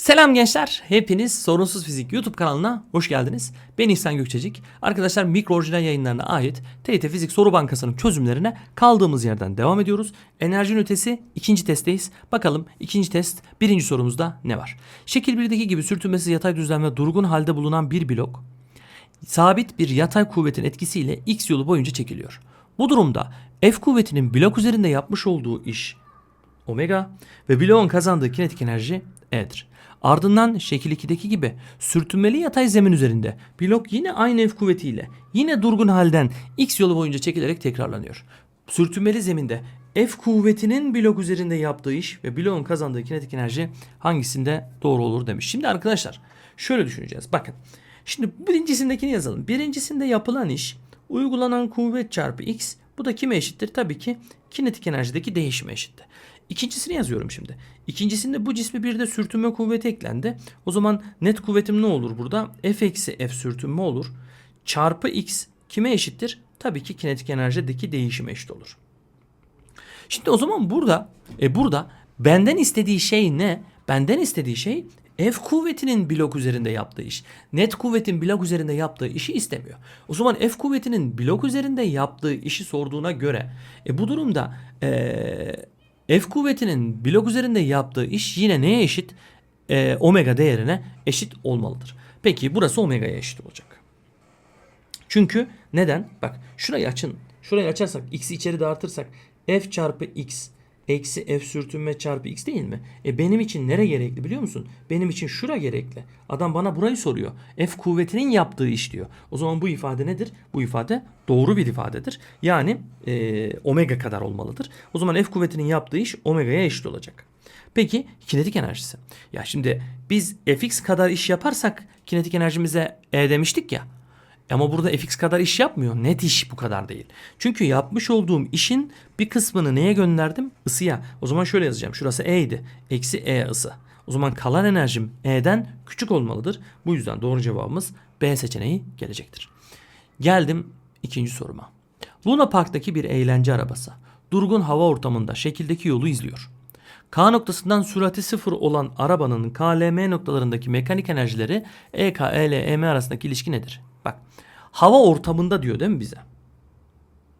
Selam gençler. Hepiniz Sorunsuz Fizik YouTube kanalına hoş geldiniz. Ben İhsan Gökçecik. Arkadaşlar mikro orijinal yayınlarına ait TYT Fizik Soru Bankası'nın çözümlerine kaldığımız yerden devam ediyoruz. Enerji ünitesi ikinci testteyiz. Bakalım ikinci test birinci sorumuzda ne var? Şekil 1'deki gibi sürtünmesiz yatay düzlem ve durgun halde bulunan bir blok sabit bir yatay kuvvetin etkisiyle x yolu boyunca çekiliyor. Bu durumda F kuvvetinin blok üzerinde yapmış olduğu iş omega ve bloğun kazandığı kinetik enerji E'dir. Ardından şekil 2'deki gibi sürtünmeli yatay zemin üzerinde blok yine aynı F kuvvetiyle yine durgun halden x yolu boyunca çekilerek tekrarlanıyor. Sürtünmeli zeminde F kuvvetinin blok üzerinde yaptığı iş ve bloğun kazandığı kinetik enerji hangisinde doğru olur demiş. Şimdi arkadaşlar şöyle düşüneceğiz. Bakın şimdi birincisindekini yazalım. Birincisinde yapılan iş uygulanan kuvvet çarpı x bu da kime eşittir? Tabii ki kinetik enerjideki değişime eşittir. İkincisini yazıyorum şimdi. İkincisinde bu cisme bir de sürtünme kuvveti eklendi. O zaman net kuvvetim ne olur burada? F eksi F sürtünme olur. Çarpı x kime eşittir? Tabii ki kinetik enerjideki değişime eşit olur. Şimdi o zaman burada e burada benden istediği şey ne? Benden istediği şey F kuvvetinin blok üzerinde yaptığı iş. Net kuvvetin blok üzerinde yaptığı işi istemiyor. O zaman F kuvvetinin blok üzerinde yaptığı işi sorduğuna göre e bu durumda e, F kuvvetinin blok üzerinde yaptığı iş yine neye eşit? E, omega değerine eşit olmalıdır. Peki burası omega'ya eşit olacak. Çünkü neden? Bak şurayı açın. Şurayı açarsak x'i içeri dağıtırsak f çarpı x eksi f sürtünme çarpı x değil mi? E benim için nere gerekli biliyor musun? Benim için şura gerekli. Adam bana burayı soruyor. F kuvvetinin yaptığı iş diyor. O zaman bu ifade nedir? Bu ifade doğru bir ifadedir. Yani e, omega kadar olmalıdır. O zaman F kuvvetinin yaptığı iş omega'ya eşit olacak. Peki kinetik enerjisi. Ya şimdi biz fx kadar iş yaparsak kinetik enerjimize e demiştik ya. Ama burada fx kadar iş yapmıyor. Net iş bu kadar değil. Çünkü yapmış olduğum işin bir kısmını neye gönderdim? Isıya. O zaman şöyle yazacağım. Şurası E idi. Eksi E ısı. O zaman kalan enerjim E'den küçük olmalıdır. Bu yüzden doğru cevabımız B seçeneği gelecektir. Geldim ikinci soruma. Luna Park'taki bir eğlence arabası durgun hava ortamında şekildeki yolu izliyor. K noktasından sürati sıfır olan arabanın KLM noktalarındaki mekanik enerjileri EK, EL, EM arasındaki ilişki nedir? Bak hava ortamında diyor değil mi bize?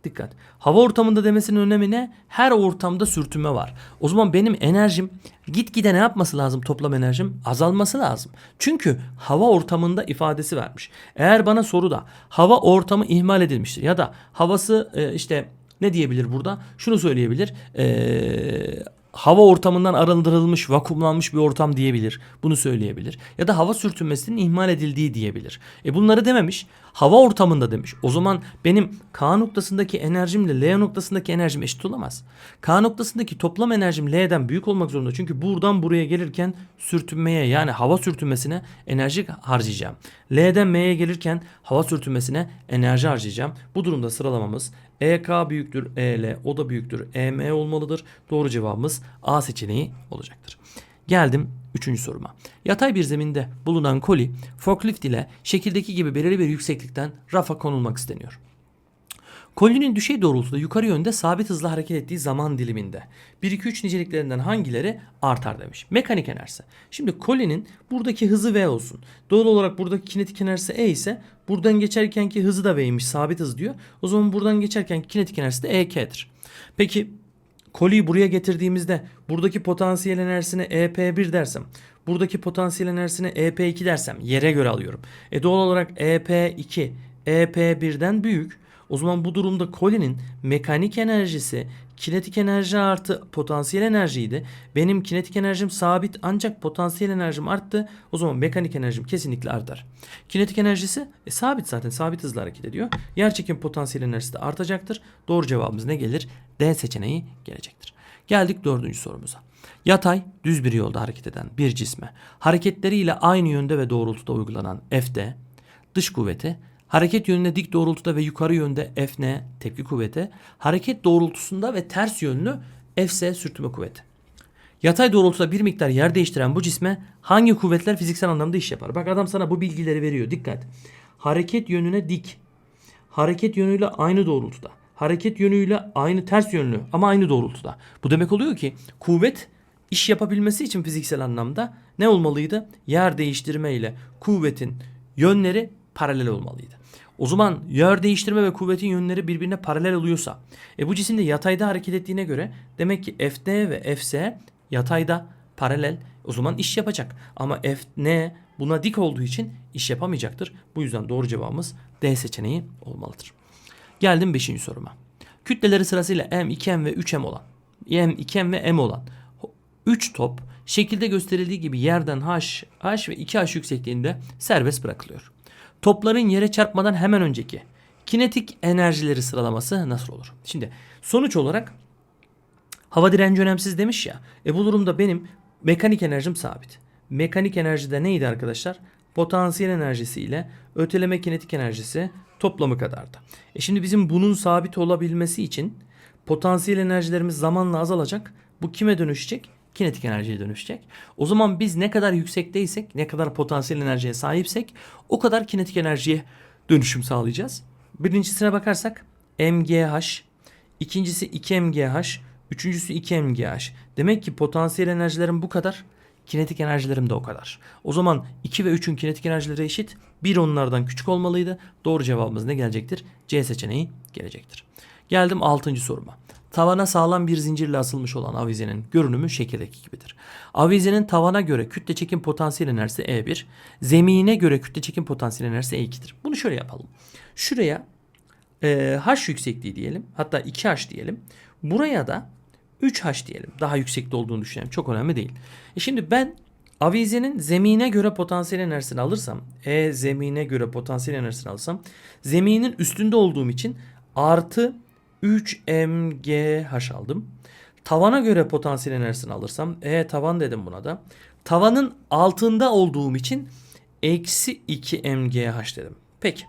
Dikkat. Hava ortamında demesinin önemi ne? Her ortamda sürtünme var. O zaman benim enerjim gitgide ne yapması lazım toplam enerjim? Azalması lazım. Çünkü hava ortamında ifadesi vermiş. Eğer bana soruda hava ortamı ihmal edilmiştir ya da havası e, işte ne diyebilir burada? Şunu söyleyebilir. Eee hava ortamından arındırılmış, vakumlanmış bir ortam diyebilir. Bunu söyleyebilir. Ya da hava sürtünmesinin ihmal edildiği diyebilir. E bunları dememiş. Hava ortamında demiş. O zaman benim K noktasındaki enerjimle L noktasındaki enerjim eşit olamaz. K noktasındaki toplam enerjim L'den büyük olmak zorunda. Çünkü buradan buraya gelirken sürtünmeye yani hava sürtünmesine enerji harcayacağım. L'den M'ye gelirken hava sürtünmesine enerji harcayacağım. Bu durumda sıralamamız EK büyüktür EL, o da büyüktür EM olmalıdır. Doğru cevabımız A seçeneği olacaktır. Geldim üçüncü soruma. Yatay bir zeminde bulunan koli forklift ile şekildeki gibi belirli bir yükseklikten rafa konulmak isteniyor. Kolinin düşey doğrultuda yukarı yönde sabit hızla hareket ettiği zaman diliminde 1-2-3 niceliklerinden hangileri artar demiş. Mekanik enerjisi. Şimdi kolinin buradaki hızı V olsun. Doğal olarak buradaki kinetik enerjisi E ise buradan geçerkenki hızı da V'ymiş sabit hız diyor. O zaman buradan geçerken kinetik enerjisi de EK'dir. Peki koliyi buraya getirdiğimizde buradaki potansiyel enerjisine EP1 dersem buradaki potansiyel enerjisine EP2 dersem yere göre alıyorum. E doğal olarak EP2 EP1'den büyük. O zaman bu durumda kolinin mekanik enerjisi kinetik enerji artı potansiyel enerjiydi. Benim kinetik enerjim sabit ancak potansiyel enerjim arttı. O zaman mekanik enerjim kesinlikle artar. Kinetik enerjisi e, sabit zaten sabit hızla hareket ediyor. Yerçekim potansiyel enerjisi de artacaktır. Doğru cevabımız ne gelir? D seçeneği gelecektir. Geldik dördüncü sorumuza. Yatay, düz bir yolda hareket eden bir cisme hareketleriyle aynı yönde ve doğrultuda uygulanan Fd, dış kuvveti Hareket yönüne dik doğrultuda ve yukarı yönde Fn tepki kuvveti, hareket doğrultusunda ve ters yönlü Fs sürtünme kuvveti. Yatay doğrultuda bir miktar yer değiştiren bu cisme hangi kuvvetler fiziksel anlamda iş yapar? Bak adam sana bu bilgileri veriyor. Dikkat. Hareket yönüne dik. Hareket yönüyle aynı doğrultuda. Hareket yönüyle aynı ters yönlü ama aynı doğrultuda. Bu demek oluyor ki kuvvet iş yapabilmesi için fiziksel anlamda ne olmalıydı? Yer değiştirme ile kuvvetin yönleri paralel olmalıydı. O zaman yer değiştirme ve kuvvetin yönleri birbirine paralel oluyorsa e bu cisim de yatayda hareket ettiğine göre demek ki Fd ve Fs yatayda paralel o zaman iş yapacak. Ama Fn buna dik olduğu için iş yapamayacaktır. Bu yüzden doğru cevabımız D seçeneği olmalıdır. Geldim 5. soruma. Kütleleri sırasıyla M, 2M ve 3M olan M, 2M ve M olan 3 top şekilde gösterildiği gibi yerden H, H ve 2H yüksekliğinde serbest bırakılıyor. Topların yere çarpmadan hemen önceki kinetik enerjileri sıralaması nasıl olur? Şimdi sonuç olarak hava direnci önemsiz demiş ya. E bu durumda benim mekanik enerjim sabit. Mekanik enerjide neydi arkadaşlar? Potansiyel enerjisi ile öteleme kinetik enerjisi toplamı kadardı. E şimdi bizim bunun sabit olabilmesi için potansiyel enerjilerimiz zamanla azalacak. Bu kime dönüşecek? Kinetik enerjiye dönüşecek. O zaman biz ne kadar yüksekteysek, ne kadar potansiyel enerjiye sahipsek o kadar kinetik enerjiye dönüşüm sağlayacağız. Birincisine bakarsak MGH, ikincisi 2MGH, üçüncüsü 2MGH. Demek ki potansiyel enerjilerim bu kadar, kinetik enerjilerim de o kadar. O zaman 2 ve 3'ün kinetik enerjileri eşit. Bir onlardan küçük olmalıydı. Doğru cevabımız ne gelecektir? C seçeneği gelecektir. Geldim 6. soruma. Tavana sağlam bir zincirle asılmış olan avizenin görünümü şekildeki gibidir. Avizenin tavana göre kütle çekim potansiyel enerjisi E1, zemine göre kütle çekim potansiyel enerjisi E2'dir. Bunu şöyle yapalım. Şuraya e, H yüksekliği diyelim. Hatta 2H diyelim. Buraya da 3H diyelim. Daha yüksekte olduğunu düşünelim. Çok önemli değil. E şimdi ben avizenin zemine göre potansiyel enerjisini alırsam, E zemine göre potansiyel enerjisini alırsam, zeminin üstünde olduğum için artı 3mgh aldım. Tavana göre potansiyel enerjisini alırsam, E tavan dedim buna da. Tavanın altında olduğum için eksi 2mgh dedim. Peki.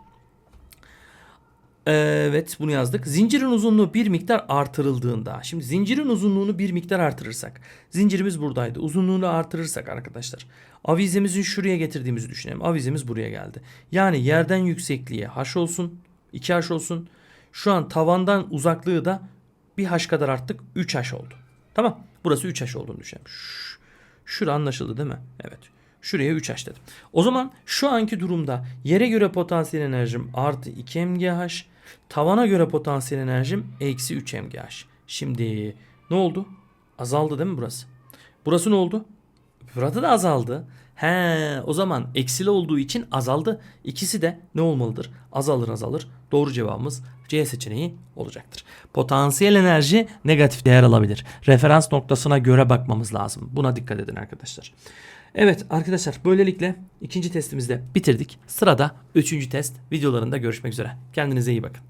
Evet bunu yazdık. Zincirin uzunluğu bir miktar artırıldığında. Şimdi zincirin uzunluğunu bir miktar artırırsak. Zincirimiz buradaydı. Uzunluğunu artırırsak arkadaşlar. Avizemizin şuraya getirdiğimizi düşünelim. Avizemiz buraya geldi. Yani yerden yüksekliğe h olsun. 2h olsun. Şu an tavandan uzaklığı da bir h kadar arttık. 3h oldu. Tamam. Burası 3h olduğunu düşünelim. Şura anlaşıldı değil mi? Evet. Şuraya 3h dedim. O zaman şu anki durumda yere göre potansiyel enerjim artı 2 mgh. Tavana göre potansiyel enerjim eksi 3 mgh. Şimdi ne oldu? Azaldı değil mi burası? Burası ne oldu? Burada da azaldı. He, o zaman eksili olduğu için azaldı. İkisi de ne olmalıdır? Azalır azalır. Doğru cevabımız C seçeneği olacaktır. Potansiyel enerji negatif değer alabilir. Referans noktasına göre bakmamız lazım. Buna dikkat edin arkadaşlar. Evet arkadaşlar böylelikle ikinci testimizi de bitirdik. Sırada üçüncü test videolarında görüşmek üzere. Kendinize iyi bakın.